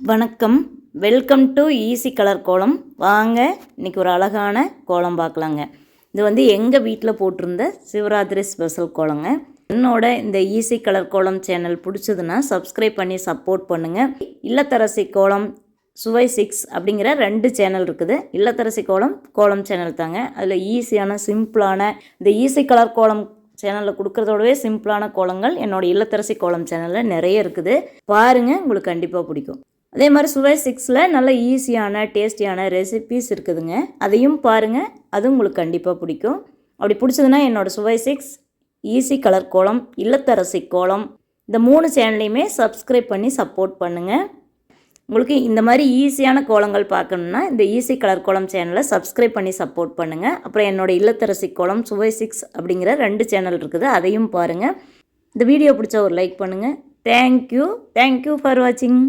வணக்கம். Welcome to easy colour கோலம் வாங்க இன்னைக்கு ஒரு அழகான கோலம் பார்க்கலாங்க. இது வந்து எங்கள் வீட்டில் போட்டிருந்த சிவராத்திரி ஸ்பெஷல் கோலங்க. என்னோட இந்த ஈஸி கலர் கோலம் சேனல் பிடிச்சதுன்னா சப்ஸ்கிரைப் பண்ணி சப்போர்ட் பண்ணுங்கள் இல்லத்தரசி கோலம் சுவை சிக்ஸ் அப்படிங்கிற ரெண்டு சேனல் இருக்குது. இல்லத்தரசி கோலம் கோலம் சேனல் தாங்க. அதில் ஈஸியான சிம்பிளான இந்த ஈஸி கலர் கோலம் சேனலில் கொடுக்குறதோடவே சிம்பிளான கோலங்கள் என்னோட இல்லத்தரசி கோலம் சேனலில் நிறைய இருக்குது. பாருங்கள் உங்களுக்கு கண்டிப்பாக பிடிக்கும். அதே மாதிரி சுவை சிக்ஸில் நல்ல ஈஸியான டேஸ்டியான ரெசிபீஸ் இருக்குதுங்க. அதையும் பாருங்கள் அதுவும் உங்களுக்கு கண்டிப்பாக பிடிக்கும். அப்படி பிடிச்சதுன்னா என்னோடய சுவை சிக்ஸ் ஈஸி கலர் கோலம் இல்லத்தரசி கோலம் இந்த மூணு சேனலையுமே சப்ஸ்கிரைப் பண்ணி சப்போர்ட் பண்ணுங்கள் உங்களுக்கு இந்த மாதிரி ஈஸியான கோலங்கள் பார்க்கணுன்னா இந்த ஈஸி கலர் கோலம் சேனலை சப்ஸ்கிரைப் பண்ணி சப்போர்ட் பண்ணுங்கள் அப்புறம் என்னோட இல்லத்தரசி கோலம் சுவை சிக்ஸ் அப்படிங்கிற ரெண்டு சேனல் இருக்குது. அதையும் பாருங்கள் இந்த வீடியோ பிடிச்ச ஒரு லைக் பண்ணுங்கள் தேங்க்யூ தேங்க்யூ ஃபார் வாட்சிங்